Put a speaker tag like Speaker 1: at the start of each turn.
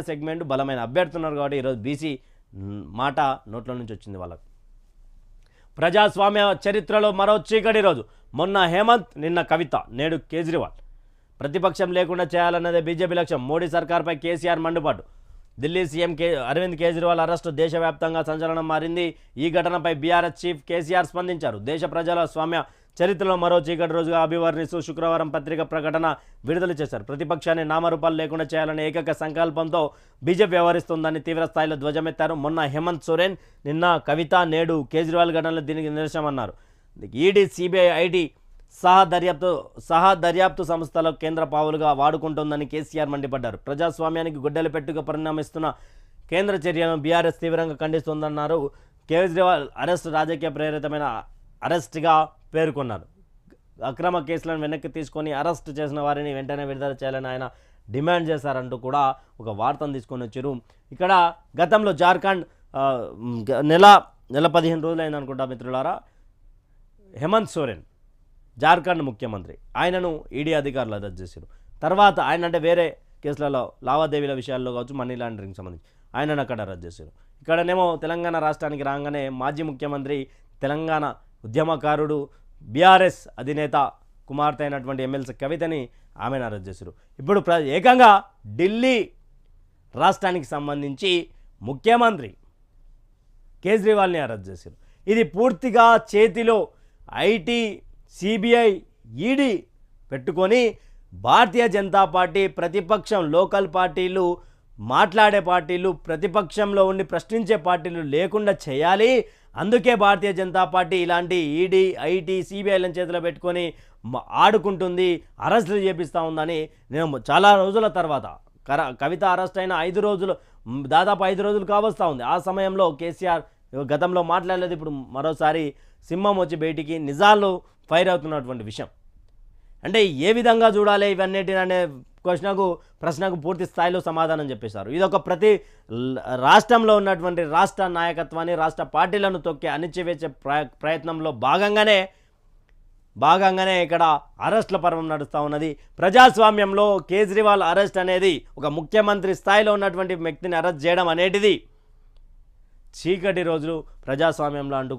Speaker 1: Segment బలమైన అభ్యర్థున్నారు కాబట్టి ఈరోజు బీసీ మాట నోట్ల నుంచి వచ్చింది వాళ్ళకు. ప్రజాస్వామ్య చరిత్రలో మరో చీకటి రోజు మొన్న హేమంత్ నిన్న కవిత నేడు కేజ్రీవాల్. ప్రతిపక్షం లేకుండా చేయాలన్నదే బీజేపీ లక్ష్యం. మోడీ సర్కార్పై కేసీఆర్ మండుపాటు ఢిల్లీ సీఎం కే అరవింద్ కేజ్రీవాల్ అరెస్టు. దేశవ్యాప్తంగా సంచలనం మారింది. ఈ ఘటనపై బీఆర్ఎస్ చీఫ్ కేసీఆర్ స్పందించారు. దేశ ప్రజల స్వామ్య చరిత్రలో మరో చీకటి రోజుగా అభివర్ణిస్తూ శుక్రవారం పత్రిక ప్రకటన విడుదల చేశారు. ప్రతిపక్షాన్ని నామరూపాలు లేకుండా చేయాలనే ఏకైక సంకల్పంతో బీజేపీ వ్యవహరిస్తోందని తీవ్ర స్థాయిలో ధ్వజమెత్తారు. మొన్న హేమంత్ సోరెన్ నిన్న కవిత నేడు కేజ్రీవాల్ ఘటనలో దీనికి నిరసనమన్నారు ఈడీ సిబిఐ ఐటీ సహా దర్యాప్తు సహా దర్యాప్తు సంస్థల కేంద్ర పావులుగా వాడుకుంటోందని కేసీఆర్ మండిపడ్డారు. ప్రజాస్వామ్యానికి గుడ్డలు పెట్టుగా పరిణమిస్తున్న కేంద్ర చర్యలను బీఆర్ఎస్ తీవ్రంగా ఖండిస్తోందన్నారు. కేజ్రీవాల్ అరెస్ట్ రాజకీయ ప్రేరితమైన అరెస్ట్గా పేర్కొన్నారు. అక్రమ కేసులను వెనక్కి తీసుకొని అరెస్ట్ చేసిన వారిని వెంటనే విడుదల చేయాలని ఆయన డిమాండ్ చేశారంటూ కూడా ఒక వార్తను తీసుకొని వచ్చారు. ఇక్కడ గతంలో జార్ఖండ్ నెల నెల పదిహేను రోజులైంది అనుకుంటా మిత్రులారా. హేమంత్ సోరెన్ జార్ఖండ్ ముఖ్యమంత్రి. ఆయనను ఈడీ అధికారులు అరెస్ట్ చేశారు. తర్వాత ఆయన అంటే వేరే కేసులలో లావాదేవీల విషయాల్లో కావచ్చు మనీ లాండరింగ్ సంబంధించి ఆయనను అక్కడ అరెస్ట్ చేశారు. ఇక్కడనేమో తెలంగాణ రాష్ట్రానికి రాగానే మాజీ ముఖ్యమంత్రి తెలంగాణ ఉద్యమకారుడు బీఆర్ఎస్ అధినేత కుమార్తె అయినటువంటి ఎమ్మెల్సీ కవితని ఆమెను అరెస్ట్ చేశారు. ఇప్పుడు ప్ర ఏకంగా ఢిల్లీ రాష్ట్రానికి సంబంధించి ముఖ్యమంత్రి కేజ్రీవాల్ని అరెస్ట్ చేశారు. ఇది పూర్తిగా చేతిలో ఐటీ సిబిఐ ఈడీ పెట్టుకొని భారతీయ జనతా పార్టీ ప్రతిపక్షం లోకల్ పార్టీలు మాట్లాడే పార్టీలు ప్రతిపక్షంలో ఉండి ప్రశ్నించే పార్టీలు లేకుండా చేయాలి. అందుకే భారతీయ జనతా పార్టీ ఇలాంటి ఈడీ ఐటీ సిబిఐలను చేతిలో పెట్టుకొని ఆడుకుంటుంది అరెస్టులు చేపిస్తూ ఉందని నేను చాలా రోజుల తర్వాత కర కవిత అరెస్ట్ అయిన ఐదు రోజులు దాదాపు ఐదు రోజులు కావస్తూ ఉంది. ఆ సమయంలో కేసీఆర్ గతంలో మాట్లాడలేదు ఇప్పుడు మరోసారి సింహం వచ్చి బయటికి నిజాలు ఫైర్ అవుతున్నటువంటి విషయం. అంటే ఏ విధంగా చూడాలి ఇవన్నిటిని అనే క్వశ్చన్కు ప్రశ్నకు పూర్తి స్థాయిలో సమాధానం చెప్పేశారు. ఇది ఒక ప్రతి రాష్ట్రంలో ఉన్నటువంటి రాష్ట్ర నాయకత్వాన్ని రాష్ట్ర పార్టీలను తొక్కి అణిచివేసే ప్రయత్నంలో భాగంగానే భాగంగానే ఇక్కడ అరెస్ట్ల పర్వం నడుస్తూ ఉన్నది. ప్రజాస్వామ్యంలో కేజ్రీవాల్ అరెస్ట్ అనేది ఒక ముఖ్యమంత్రి స్థాయిలో ఉన్నటువంటి వ్యక్తిని అరెస్ట్ చేయడం అనేటిది చీకటి రోజులు ప్రజాస్వామ్యంలో అంటూ